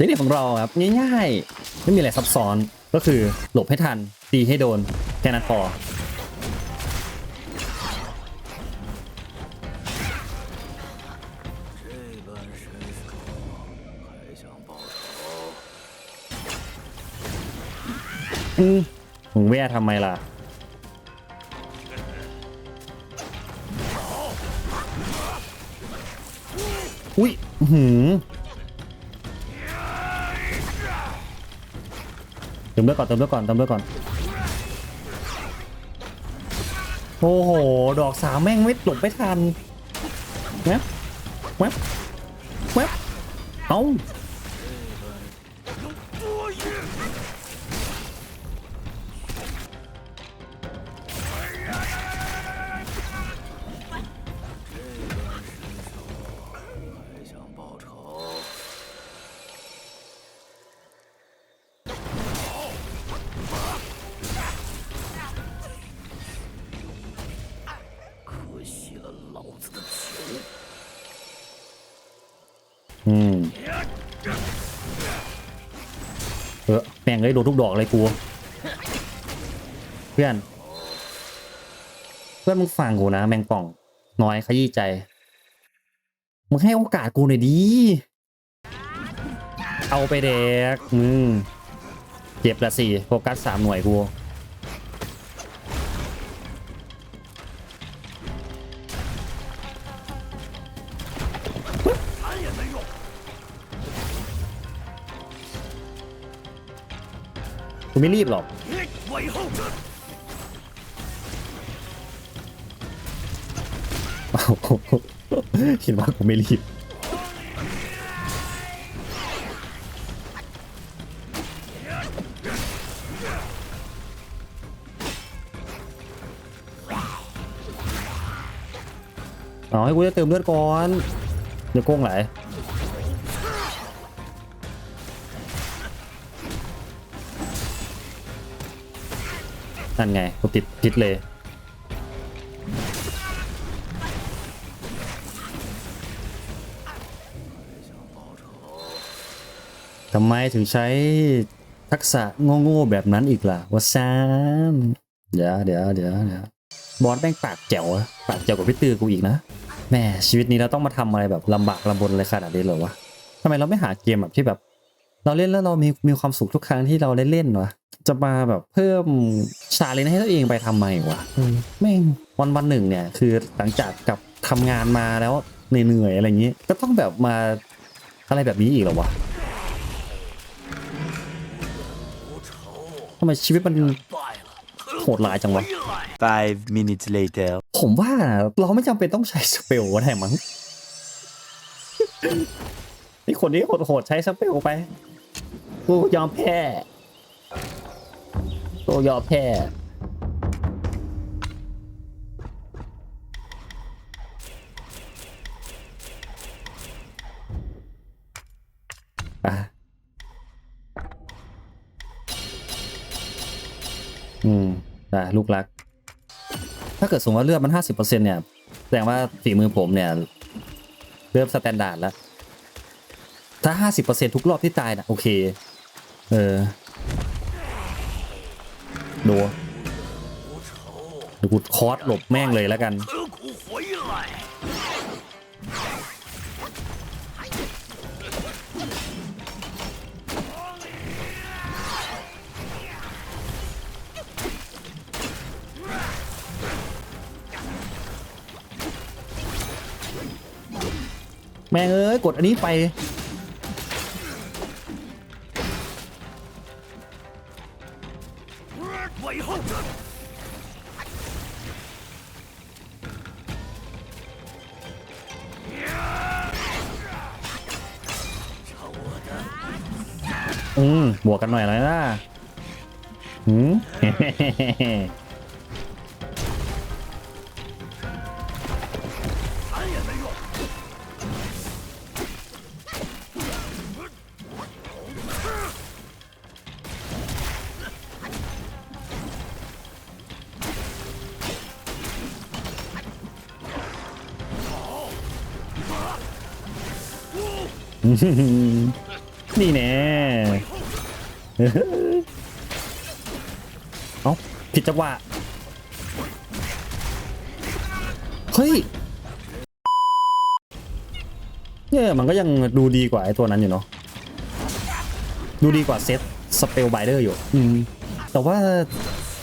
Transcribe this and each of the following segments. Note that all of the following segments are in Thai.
เทคนิคของเราครับง่ายๆ ไม่มีอะไรซับซ้อนก็คือหลบให้ทันตีให้โดนแค่นั้นพอผมแว่ทำไมล่ะอุ้ยหืม ติมเลือดก่อนเติมเลือดก่อนเติมเลือดก่อน โอ้โห ดอกสามแม่งไม่หลบไม่ทันแวบแวบแวบเอ้า อืมเออแม่งเลยโดนทุกดอกเลยกู เพื่อน เพื่อนมึงฟังกูนะ แมงป่อง น้อยขยี้ใจ มึงให้โอกาสกูหน่อยดี เอาไปเด็กมึงเจ็บละสี่โฟกัสสามหน่วยกู ไม่รีบหรอกคิดว่ากูไม่รีบ เอาให้กูได้เติมเลือดก่อน เดี๋ยวโกงไหล นั่นไงกูติดพิษเลยทำไมถึงใช้ทักษะโง่ๆแบบนั้นอีกล่ะวะซามเดี๋ยวเดี๋ยวเดี๋ยวเดี๋ยวบอสแม่งปากแจ๋วอะปากแจ๋วกว่าพี่ตือกูอีกนะแม่ชีวิตนี้เราต้องมาทำอะไรแบบลำบากลำบนอะไรขนาดนี้เหรอวะทำไมเราไม่หาเกมแบบที่แบบ เราเล่นแล้วเรามีมีความสุขทุกครั้งที่เราได้เล่นวะ จะมาแบบเพิ่มชาเลนจ์ให้ตัวเองไปทำไมวะแม่งวันวันหนึ่งเนี่ย คือหลังจากกับทำงานมาแล้วเหนื่อยอะไรอย่างนี้ ก็ต้องแบบมาอะไรแบบนี้อีกหรอวะทำไมชีวิตมันโหดร้ายจังวะ Five minutes later ผมว่าเราไม่จำเป็นต้องใช้สเปลอะได้มั้งนี่คนนี้โหดๆใช้สเปลไป กูยอมแพ้ กูยอแพ้อะอืมอะลูกรัก ถ้าเกิดสมมติว่าเลือดมันห้าสิบเปอร์เซ็นเนี่ย แสดงว่าฝีมือผมเนี่ย เริ่มสแตนดาร์ดแล้ว ถ้าห้าสิบเปอร์เซ็นทุกรอบที่ตายนะโอเค เออ ดูดูคอสหลบแม่งเลยแล้วกัน แม่งเอ้ย กดอันนี้ไป วกกันหน่อยนะหืมนี่แน่ เอ้าผิดจังหวะเฮ้ยเนี่ยมันก็ยังดูดีกว่าไอ้ตัวนั้นอยู่เนาะดูดีกว่าเซตสเปลไบเดอร์อยู่ อืม แต่ว่า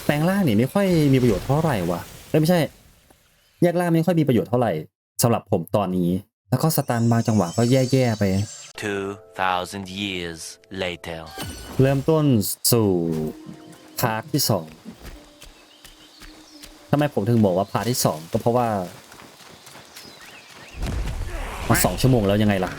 แปลงร่างนี่ไม่ค่อยมีประโยชน์เท่าไหร่วะเอ้ยไม่ใช่แยกร่างไม่ค่อยมีประโยชน์เท่าไหร่สำหรับผมตอนนี้ แล้วก็สตันบางจังหวะก็แย่ๆไป 2,000 years later. เริ่มต้นสู่พาร์ทที่สองทำไมผมถึงบอกว่าพาร์ทที่สองก็เพราะว่ามาสองชั่วโมงแล้วยังไงล่ะ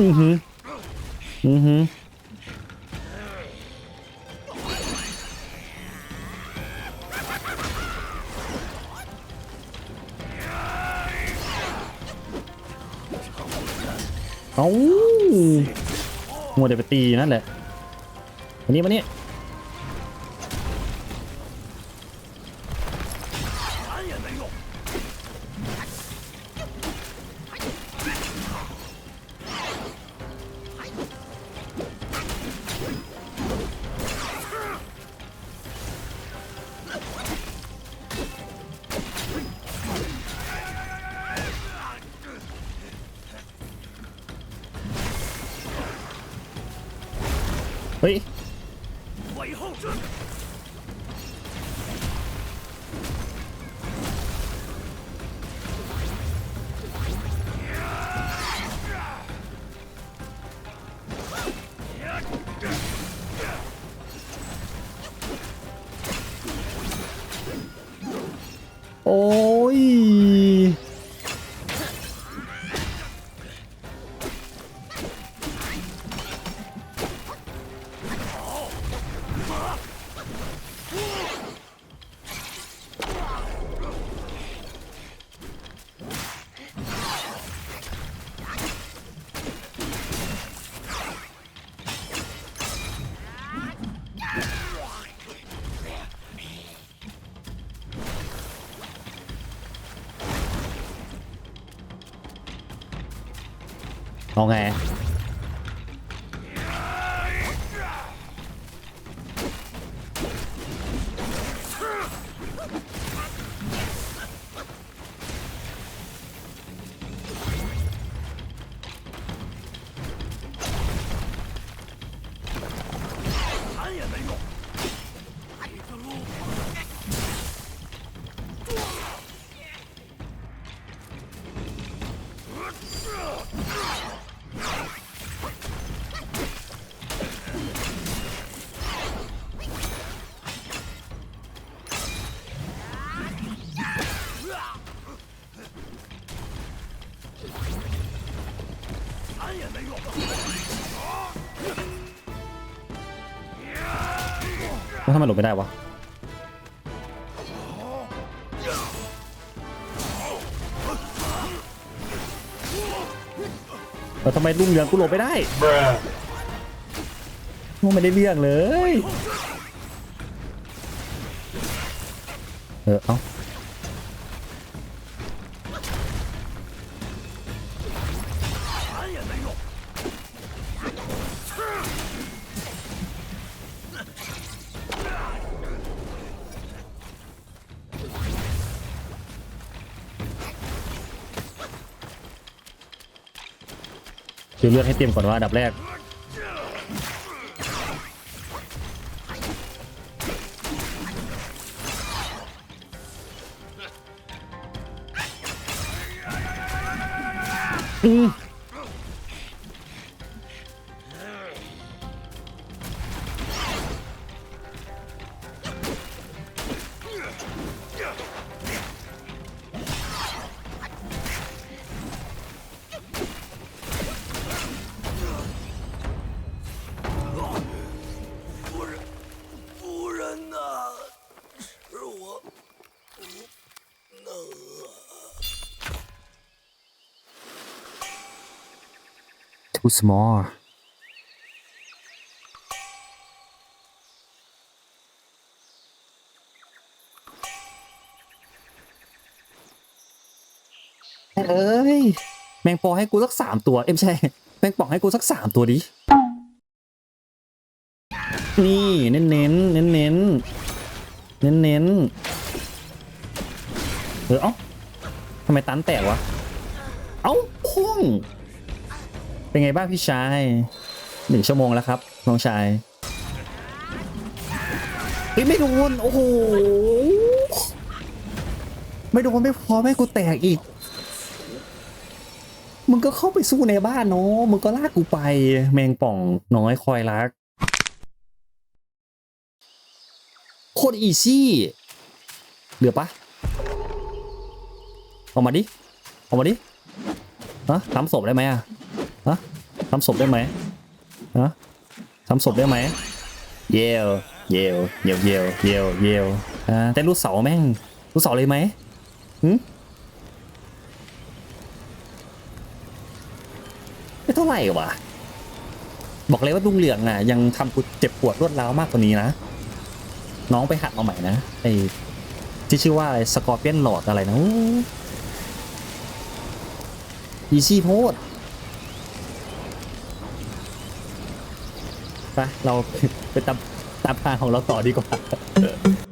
อือหืออือหือเอามัวแต่ไปตีนั่นแหละวันนี้วันนี้ โเอาไง แล้วทำไมหลบไม่ได้วะเออทำไมลุงเหลืองกูหลบไม่ได้ลุงไม่ได้เรื่องเลย เออ เอา คิวเลือกให้เตรียมก่อนว่าอันดับแรก อืม too small เอ้ย แมงปอให้กูสักสามตัว เอ้ยไม่ใช่ แมงป่องให้กูสักสามตัวดิ นี่ เน้นเน้นเน้นเน้นเน้นเน้นเออเอ้าทำไมตันแตกวะ เอ้าพุ่ง เป็นไงบ้างพี่ชายหนึ่งชั่วโมงแล้วครับน้องชายเฮ้ยไม่โดนโอ้โหไม่โดนไม่พอแม่กูแตกอีก มึงก็เข้าไปสู้ในบ้านเนาะมึงก็ลากกูไป แมงป่องน้อยคอยรักโคตรอีซี่เหลือปะออกมาดิออกมาดิฮะทำศพได้ไหมอะ ฮะทำศพได้ไหมฮะทำศพได้ไหมเยวเยวเยวเยวเยวเยวอ่าแต่ลูกเสาแม่งลูกเสาเลยไหมหึไม่เท่าไหร่วะบอกเลยว่าลุงเหลืองอะ ยังทำกูเจ็บปวดรวดร้าวมากกว่านี้นะ น้องไปหัดมาใหม่นะไอที่ชื่อว่าอะไรสกอร์เปียนหลอดอะไรนะอีซี่โพด ไปเรา ไปตามตามทางของเราต่อดีกว่า